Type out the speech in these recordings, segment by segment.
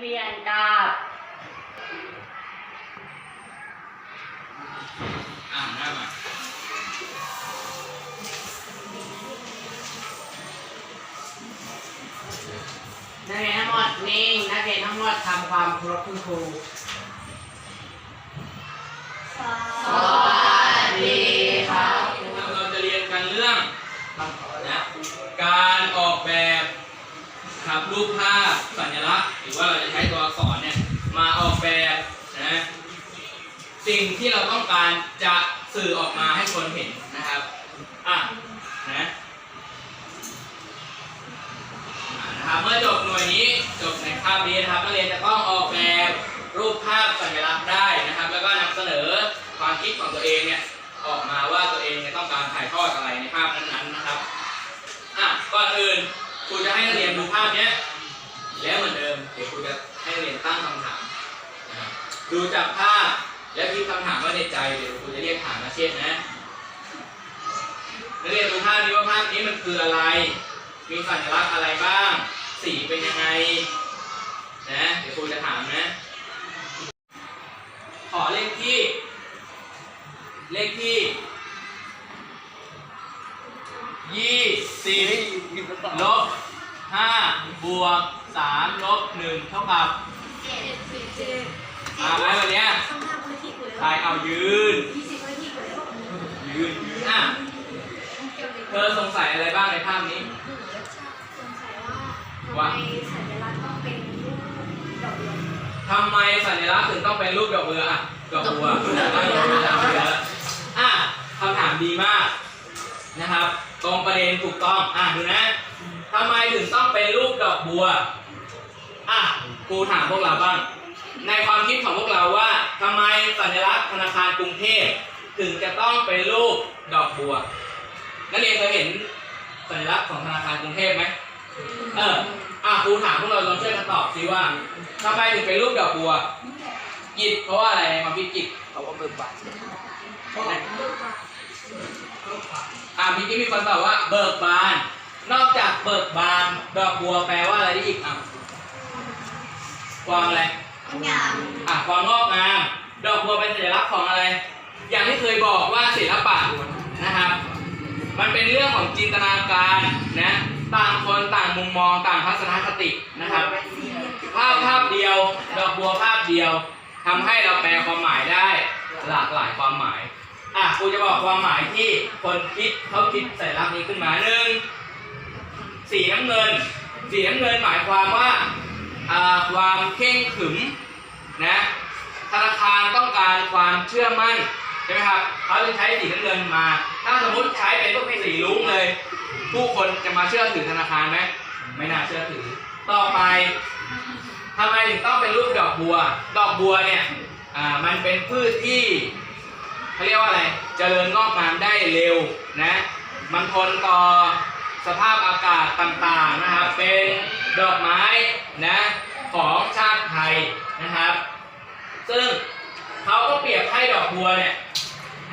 เรียนกับอ่านหน้ามานักเรียนทั้งหมดนิ่งนักเรียนทั้งหมดทำความเคารพคุณครู สวัสดีครับ เราจะเรียนกันเรื่องนะการออกแบบ ครับรูปภาพสัญลักษณ์ หรือว่าเราจะใช้ตัวอักษรเนี่ยมาออกแบบนะสิ่งที่เราต้องการจะสื่อออกมาให้คนเห็นนะครับอะนะนะครับเมื่อจบหน่วยนี้จบในคาบนี้นะครับนักเรียนจะต้องออกแบบรูปภาพสัญลักษณ์ได้นะครับ แล้วก็นำเสนอความคิดของตัวเองเนี่ยออกมาว่าตัวเองเนี่ยต้องการถ่ายทอดอะไรในภาพนั้นๆนะครับอะก่อนอื่น ครูจะให้นักเรียนดูภาพเนี้ยแล้วเหมือนเดิมเดี๋ยวครูจะให้นักเรียนตั้งคำถามนะครับดูจากภาพแล้วคิดคำถามไว่าในใจเดี๋ยวครูจะเรียกถามนะเช่นนะนักเรียนดูภาพนี้ว่าภาพนี้มันคืออะไร มีสัญลักษณ์อะไรบ้าง สีเป็นยังไงนะเดี๋ยวครูจะถามนะ ขอเลขที่ เลขที่ยี่สิบลบ ห้าบวกสามลบหนึ่งเท่ากับมาไหมวันเนี้ยใครเอายืนยืนยืนอะเธอสงสัยอะไรบ้างในภาพนี้ว่าทำไมสัญลักษณ์ถึงต้องเป็นรูปดอกบัวอะดอกบัวดอกบัวดอกบัวอะคำถามดีมากนะครับ ตรงประเด็นถูกต้องอะดูนะ ทำไมถึงต้องเป็นรูปดอกบัว อะครูถามพวกเราบ้าง ในความคิดของพวกเราว่าทำไมสัญลักษณ์ธนาคารกรุงเทพถึงจะต้องเป็นรูปดอกบัว นักเรียนเคยเห็นสัญลักษณ์ของธนาคารกรุงเทพไหมเออ อะครูถามพวกเราลองช่วยกันตอบสิว่าทำไมถึงเป็นรูปดอกบัว กิจเพราะว่าอะไรในความคิดกิจเขาก็เบิกบานอะเมื่อกี้มีคนตอบว่าเบิกบาน นอกจากเบิกบานดอกบัวแปลว่าอะไรได้อีกอะความอะไรอะความงอกงามดอกบัวเป็นสัญลักษณ์ของอะไร อย่างที่เคยบอกว่าศิลปะนะครับ มันเป็นเรื่องของจินตนาการนะต่างคนต่างมุมมองต่างทัศนคตินะครับ ภาพภาพเดียว ดอกบัวภาพเดียวทำให้เราแปลความหมายได้หลากหลายความหมายอะครูจะบอกความหมายที่คนคิดเขาคิดสัญลักษณ์นี้ขึ้นมาหนึ่ง สีน้ำเงิน สีน้ำเงินหมายความว่าความเข่งขึมนะธนาคารต้องการความเชื่อมั่นใช่ไหมครับเขาจึงใช้สีน้ำเงินมา ถ้าสมมติใช้เป็นพวกสีลุ้งเลย ผู้คนจะมาเชื่อถือธนาคารไหมไม่น่าเชื่อถือ ต่อไปทำไมถึงต้องเป็นรูปดอกบัว ดอกบัวเนี่ยมันเป็นพืชที่เขาเรียกว่าอะไร เจริญงอกงามได้เร็วนะ มันทนต่อ สภาพอากาศต่างๆนะครับ เป็นดอกไม้นะของชาติไทยนะครับ ซึ่งเขาก็เปรียบให้ดอกบัวเนี่ย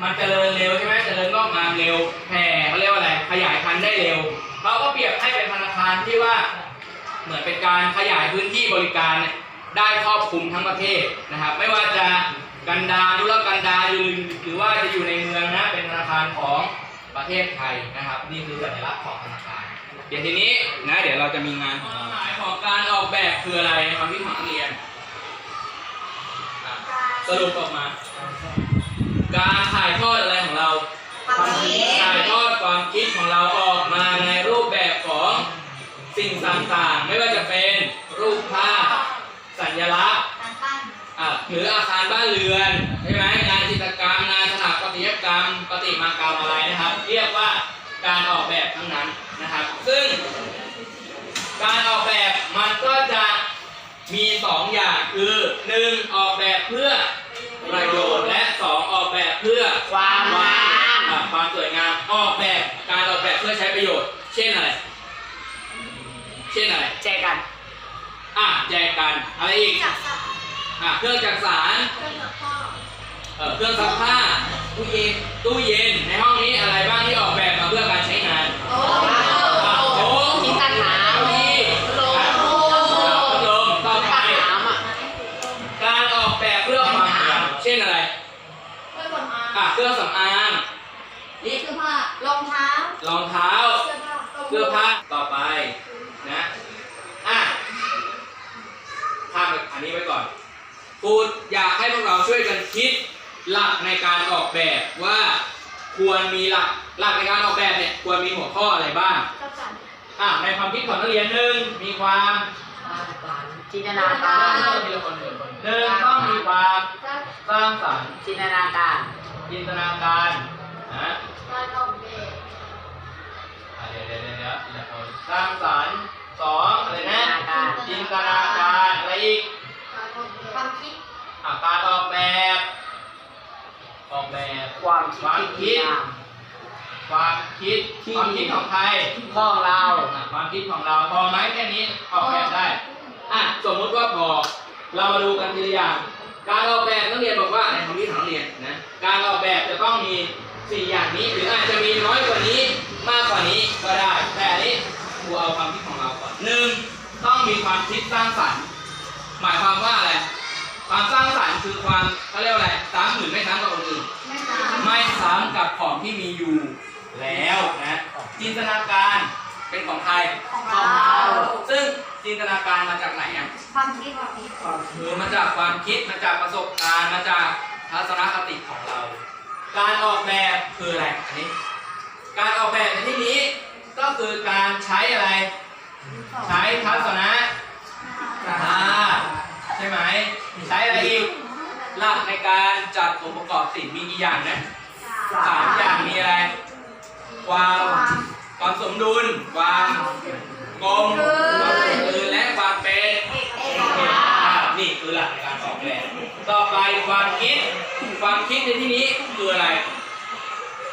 มันเจริญเร็วใช่ไหมเจริญงอกงามเร็วแผ่เขาเรียกว่าอะไรขยายพันธุ์ได้เร็วเขาก็เปรียบให้เป็นธนาคารที่ว่าเหมือนเป็นการขยายพื้นที่บริการเนี่ยได้ครอบคลุมทั้งประเทศนะครับ ไม่ว่าจะกันดารธุรกันดารหรือหรือว่าจะอยู่ในเมืองนะเป็นธนาคารของ ประเทศไทยนะครับ นี่คือสัญลักษณ์ของธนาคารเดี๋ยวทีนี้นะเดี๋ยวเราจะมีงานของเราหมายของการออกแบบคืออะไรในความคิดของนักเรียนอะสรุปออกมา การถ่ายทอดอะไรของเราความคิด ถ่ายทอดความคิดของเราออกมาในรูปแบบของสิ่งต่างๆ ไม่ว่าจะเป็นรูปภาพสัญลักษณ์ อะหรืออาคารบ้านเรือน พื่อใช้ประโยชน์ เช่นอะไร เช่นอะไร แจกัน อะแจกัน อะไรอีกอะเครื่องจักสารเออเครื่องซักผ้าตู้เย็นตู้เย็นในห้องนี้อะไรบ้างที่ออก ไปนะอะข้ามไปอันนี้ไว้ก่อนครูอยากให้พวกเราช่วยกันคิดหลักในการออกแบบว่าควรมีหลักหลักในการออกแบบเนี่ยควรมีหัวข้ออะไรบ้าง อะในความคิดของนักเรียนหนึ่งมีความจินตนาการหนึ่งต้องมีความสร้างสรรค์จินตนาการจินตนาการนะอะเดี๋ยวเดี๋ยวเดี๋ยวเดี๋ยวสร้างสรรค์สองอะไรนะจินตนาการอะไรอีกความคิดอะการออกแบบออกแบบความคิดความคิดความคิดของใครของเราอะความคิดของเราพอไหมแค่นี้ออกแบบได้อะสมมุติว่าพอเรามาดูกันทีละอย่างการออกแบบนักเรียนบอกว่าในความคิดของเรียนนะการออกแบบจะต้องมีสี่อย่างนี้หรืออาจจะมีน้อยกว่านี้ มากกว่านี้ก็ได้ แต่อันนี้ครูเอาความคิดของเราก่อนหนึ่งต้องมีความคิดสร้างสรรค์ หมายความว่าอะไร ความสร้างสรรค์คือความเขาเรียกว่าอะไรซ้ำหรือไม่ซ้ำกับคนอื่น ไม่ตามไม่ซ้ำกับของที่มีอยู่แล้วนะ จินตนาการเป็นของใครของของเราเรา ซึ่งจินตนาการมาจากไหนอะ ความคิดความคิดคือมาจากความคิด มาจากประสบการณ์ มาจากทัศนคติของเรา การออกแบบคืออะไร อันนี้ การออกแบบในที่นี้ก็คือการใช้อะไร ใช้ทัศนะคติใช่ไหมใช้อะไรอีกหลักในการจัดองค์ประกอบสิ่งมีกี่อย่างนะสามอย่างมีอะไร ความความสมดุล ความกลมความกลมกลืนและความเป็นนี่คือหลักในการออกแบบต่อไปความคิด ความคิดในที่นี้คืออะไร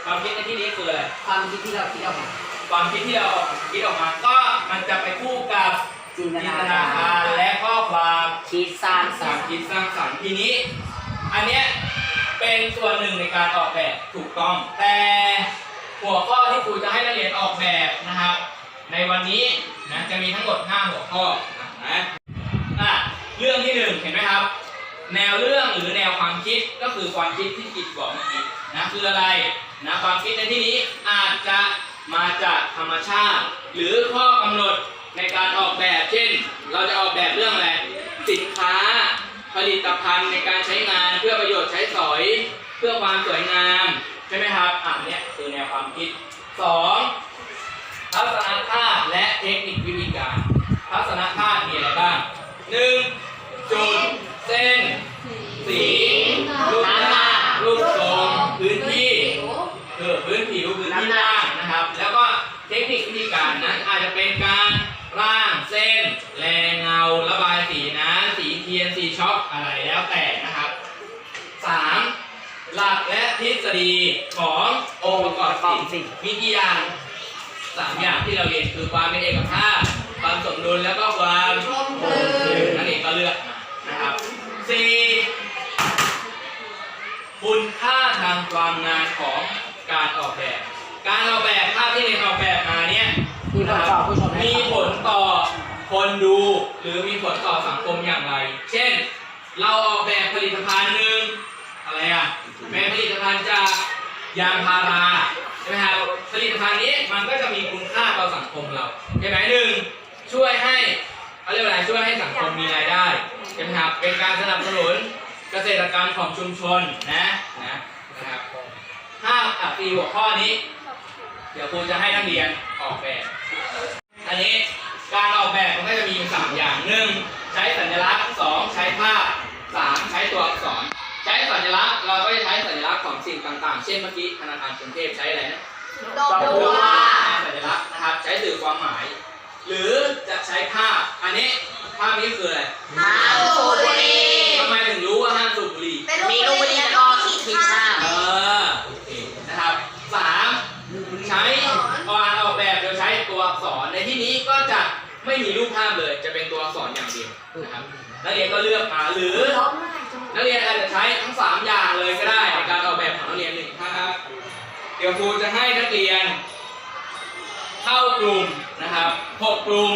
ความคิดในที่นี้คืออะไร ความคิดที่เราคิดออกมาความคิดที่เราคิดออกมาก็มันจะไปคู่กับจินตจินนาตนาการการและข้อความคิดสร้างสรสารมค์คิดสร้างสรรค์ทีนี้ อันเนี้ยเป็นส่วนหนึ่งในการออกแบบถูกต้อง แต่หัวข้อที่ครูจะให้นักเรียนออกแบบนะครับ ในวันนี้นะจะมีทั้งหมด 5 หัวข้อนะอะเรื่องที่หนึ่งเห็นไหมครับ แนวเรื่องหรือแนวความคิดก็คือความคิดที่กิจบอกเมื่อกี้นะคืออะไรนะความคิดในที่นี้อาจจะมาจากธรรมชาติ หรือข้อกำหนดในการออกแบบเช่น เราจะออกแบบเรื่องอะไรสินค้า ผลิตภัณฑ์ในการใช้งานเพื่อประโยชน์ใช้สอย เพื่อความสวยงามใช่ไหมครับอะเนี่ยคือแนวความคิดสองทัศนคาตและเทคนิควิธีการ ทัศนคาตมีอะไรบ้างหนึ่งจุดเส้น สีรูปหน้ารูปทรงพื้นที่คือพื้นผิวพื้นที่ล่างนะครับ แล้วก็เทคนิควิธีการนั้นอาจจะเป็นการร่างเส้น แรงเงา ระบายสีน้ำสีเทียนสีช็อปอะไรแล้วแต่นะครับสามหลักและทฤษฎีของ องค์ประกอบสิ่งมีกี่อย่างสามอย่างที่เราเรียนคือความเป็นเอกภาพ ความสมดุลแล้วก็ความกลมกลืนนั่นเองก็เลือกมานะครับสี่คุณค่าทางความงานของการออกแบบ การออกแบบภาพที่เรียนออกแบบมาเนี่ยมีผลต่อผู้ชมไหมมีผลต่อคนดูหรือมีผลต่อสังคมอย่างไร เช่น เราออกแบบผลิตภัณฑ์หนึ่งอะไรอะเป็นผลิตภัณฑ์จากยางพาราใช่ไหมครับผลิตภัณฑ์นี้มันก็จะมีคุณค่าต่อสังคมเราใช่ไหมหนึ่งช่วยให้เขาเรียกว่าอะไรช่วยให้สังคมมีรายได้ใช่ไหมครับเป็นการสนับสนุนเกษตรกรรมของชุมชนนะนะนะครับห้าอีหัวข้อนี้ เดี๋ยวครูจะให้นักเรียนออกแบบ อันนี้การออกแบบมันก็จะมีอยู่สามอย่างหนึ่งใช้สัญลักษณ์สองใช้ภาพสามใช้ตัวอักษร เราก็จะใช้สัญลักษณ์ของสิ่งต่างๆ เช่นเมื่อกี้ธนาคารกรุงเทพใช้อะไรนะดอกบัวใช้สัญลักษณ์นะครับ ใช้สื่อความหมาย หรือจะใช้ภาพ อันนี้ภาพนี้คืออะไรน้ำสูบบุหรี่ทำไมถึงรู้ว่าห้ามสูบบุหรี่เป็นมีลูกบุหรี่แล้วก็ขีดข้างเออโอเคนะครับสามใช้การออกแบบโดยใช้ตัวอักษรในที่นี้ก็จะไม่มีรูปภาพเลย จะเป็นตัวอักษรอย่างเดียวนะครับนักเรียนก็เลือกมาหรือ นักเรียนอาจจะใช้ทั้งสามอย่างเลยก็ได้ในการออกแบบของนักเรียนหนึ่งครับเดี๋ยวครูจะให้นักเรียน เข้ากลุ่มนะครับหกลุ่ม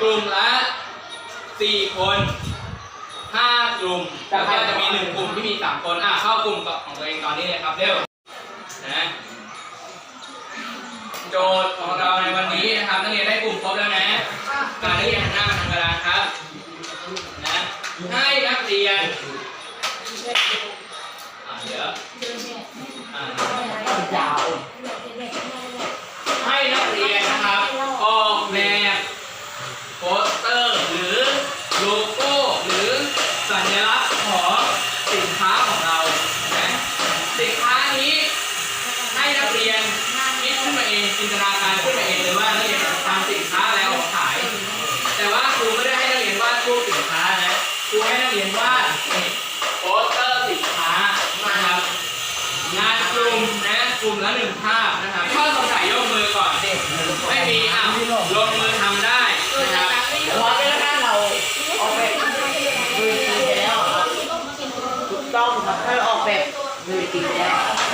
กลุ่มละสี่คนห้ากลุ่มแล้วก็จะมีหนึ่งกลุ่มที่มีสามคนอะเข้ากลุ่มกับของตัวเองตอนนี้เลยครับเร็วนะโจทย์ เรียนคิดขึ้นมาเองจินตนาการขึ้นมาเองเลยว่านักเรียนทำสินค้าอะไรออกขาย แต่ว่าครูไม่ได้ให้นักเรียนวาดรูปสินค้านะครูให้นักเรียนวาดโปสเตอร์สินค้านะครับงานกลุ่มนะกลุ่มละหนึ่งภาพนะครับข้อสงสัยยกมือก่อนไม่มีอะลงมือทำได้นะครับพอเป็นถ้าเราออกแบบมือตีไปแล้วครับถูกต้องครับถ้าออกแบบมือตีไปแล้ว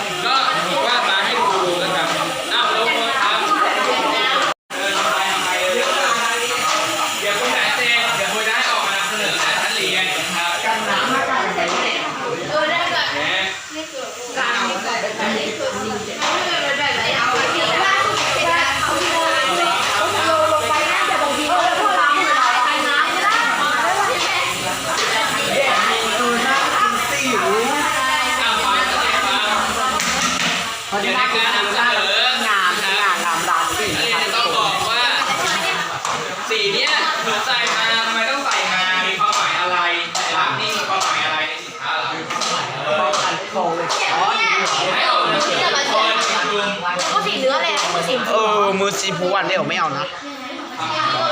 สีเนี้ยหนูใส่มาทำไมต้องใส่มามีความหมายอะไรหลักนี่มีความหมายอะไรในสินค้าเราเอออันโคเลยอ๋อนี่เหรอให้ออกมาเป็นคนเป็นกลุ่มก็สีเนื้อเลยก็สีเออมือสีผูวันเดียวไม่เอานะ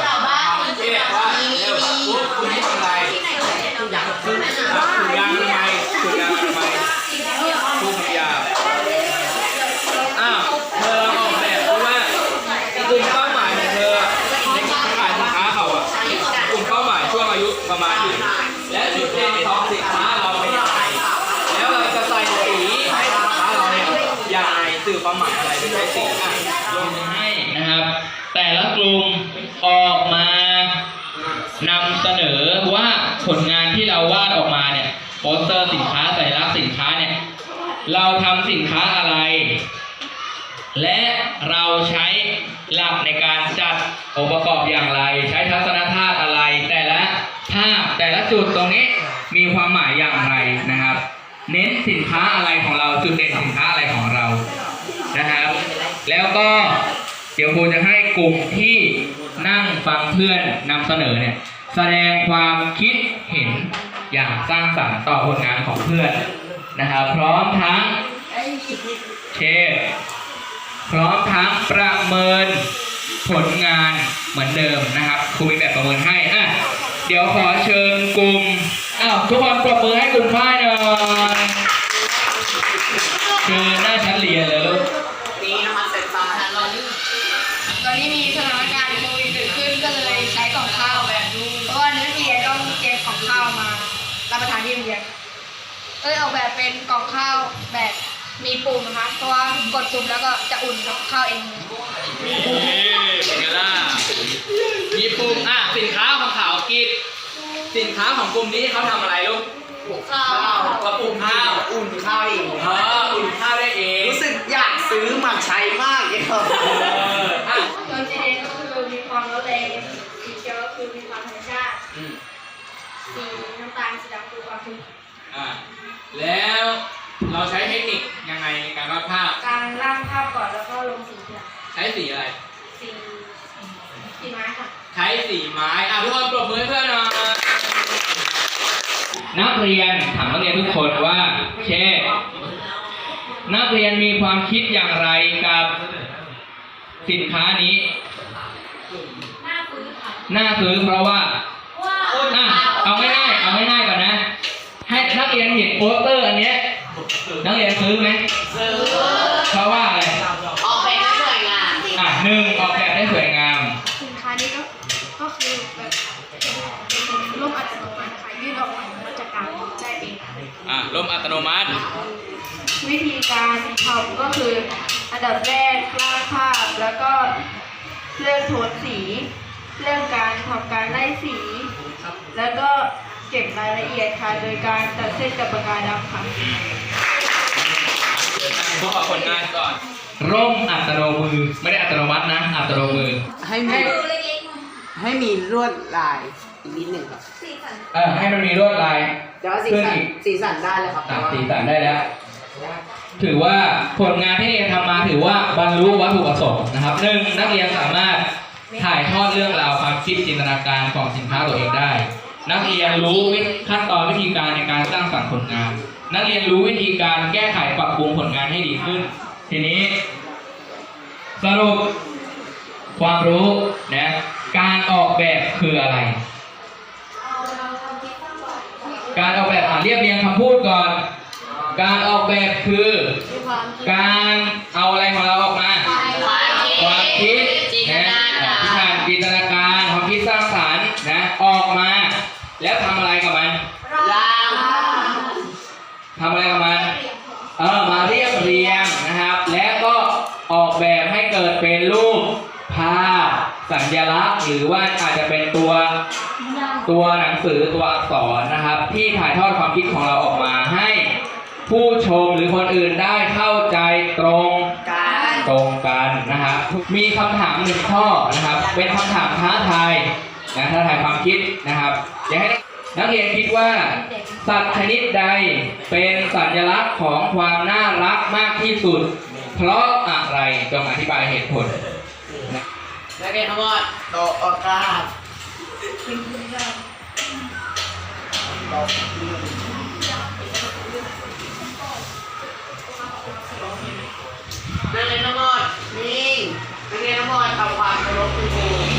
เราบ้าเรียกว่าเร็วปุ๊บคุณนี่ทำอะไรที่ไหนก็ได้เราอยากถูกยางทำไมถูกยางทำไมายุประมาณนี้และจุดเด่นของสินค้าเราเป็นอย่างไรแล้วเราจะใส่สีให้สินค้าเราเนี่ยอย่างไรสื่อความหมายอะไรเป็นใช้สีอะลงให้นะครับ แต่ละกลุ่มออกมานำเสนอว่าผลงานที่เราวาดออกมาเนี่ยโปสเตอร์สินค้าสัญลักษณ์สินค้าเนี่ยเราทำสินค้าอะไร และเราใช้ จุดตรงนี้มีความหมายอย่างไรนะครับ เน้นสินค้าอะไรของเราจุดเด่นสินค้าอะไรของเรานะครับ แล้วก็เดี๋ยวครูจะให้กลุ่มที่นั่งฟังเพื่อนนำเสนอเนี่ยแสดงความคิดเห็นอย่างสร้างสรรค์ต่อผลงานของเพื่อนนะครับพร้อมทั้งเชฟพร้อมทั้งประเมินผลงานเหมือนเดิมนะครับครูมีแบบประเมินให้อะ เดี๋ยวขอเชิญกลุ่มอ้าวทุกคนปรบมือให้กลุ่มฝ้ายหน่อยคือหน้าชั้นเรียนเลยลูกนี่น้ำมันไฟฟ้าตอนนี้มีสถานการณ์โควิดเกิดขึ้นก็เลยใช้กล่องข้าวแบบนี้เพราะว่านักเรียนต้องเตรียมกล่องข้าวมารับประทานที่โรงเรียนก็เลยออกแบบเป็นกล่องข้าวแบบมีปุ่มนะคะเพราะว่ากดปุ่มแล้วก็จะอุ่นกับข้าวเองนี่เป็นไงล่ะมีปุ่มอะสินค้าของขาว กิจสินค้าของกลุ่มนี้เขาทำอะไรลูกข้าวกระปุกข้าวอุ่นข้าวเองเอออุ่นข้าวได้เองรู้สึกอยากซื้อมาใช้มากเลยครับเอออะตัวสีแดงก็คือมีความร้อนแรงสีเขียวก็คือมีความธรรมชาติอืมสีน้ำตาลสีดำคือความทึบอะแล้วเราใช้เทคนิค สีไม้อะทุกคนปรบมือให้เพื่อนหน่อยนักเรียนถามนักเรียนทุกคนว่าเชษนักเรียนมีความคิดอย่างไรกับสินค้านี้หน้าฟื้นค่ะน่าซื้อเพราะว่าว่าอะเอาง่ายๆเอาง่ายๆก่อนนะ ให้นักเรียนเห็นโปสเตอร์อันเนี้ยนักเรียนซื้อไหมซื้อเพราะว่าอะไรออกแบบให้สวยงามอะหนึ่งออกแบบได้สวยงาม สินค้านี้ก็ก็ อะร่มอัตโนมัติ วิธีการทำก็คือ อันดับแรกร่างภาพแล้วก็เลือกโทนสี เรื่องการทำการไล่สี แล้วก็เก็บรายละเอียดค่ะโดยการตัดเส้นกับปากกาดำค่ะพวกเอาผลงานก่อน ร่มอัตโนมือ ไม่ได้อัตโนมัตินะ อัตโนมือ ให้มีให้มีลวดลาย อีกนิดหนึ่งครับเออให้มันมีลวดลาย แต่ว่าสีขึ้นสันอีกสีสันได้เลยครับตัดแต่ว่าสีสันได้แล้ว ถือว่าผลงานที่นักเรียนทำมาถือว่าบรรลุวัตถุประสงค์นะครับหนึ่งนักเรียนสามารถถ่ายทอดเรื่องราวความคิดจินตนาการของสินค้าตัวเองได้ นักเรียนรู้วิธีขั้นตอนวิธีการในการสร้างสรรค์ผลงาน นักเรียนรู้วิธีการแก้ไขปรับปรุงผลงานให้ดีขึ้น ทีนี้ สรุปความรู้นะการออกแบบคืออะไร การออกแบบอ่านเรียบเรียงคำพูดก่อน การออกแบบคือ การเอาอะไรของเราออกมา ความคิดจินตนะนาการที่ผ่านจินตนาการความคิดสร้างสรรค์นะออกมา แล้วทำอะไรกับมันล่างทำอะไรกับมันเออมาเรียบเรียงนะครับ และก็ออกแบบให้เกิดเป็นรูปภาพสัญลักษณ์หรือว่าอาจจะเป็น ตัวตัวหนังสือตัวอักษรนะครับ ที่ถ่ายทอดความคิดของเราออกมาให้ ผู้ชมหรือคนอื่นได้เข้าใจตรงการตรงกันนะครับ มีคำถามหนึ่งข้อนะครับ เป็นคำถามท้าทายนะท้าทายความคิดนะครับอยากให้นักเรียนคิดว่า สัตว์ชนิดใดเป็นสัญลักษณ์ของความน่ารักมากที่สุด เพราะอะไรจงอธิบายเหตุผลนะนักเรียนทั้งหมดโตะอากาศ นักเรียนทั้งหมดนิ่งนักเรียนทั้งหมดทำความเคารพคุณครู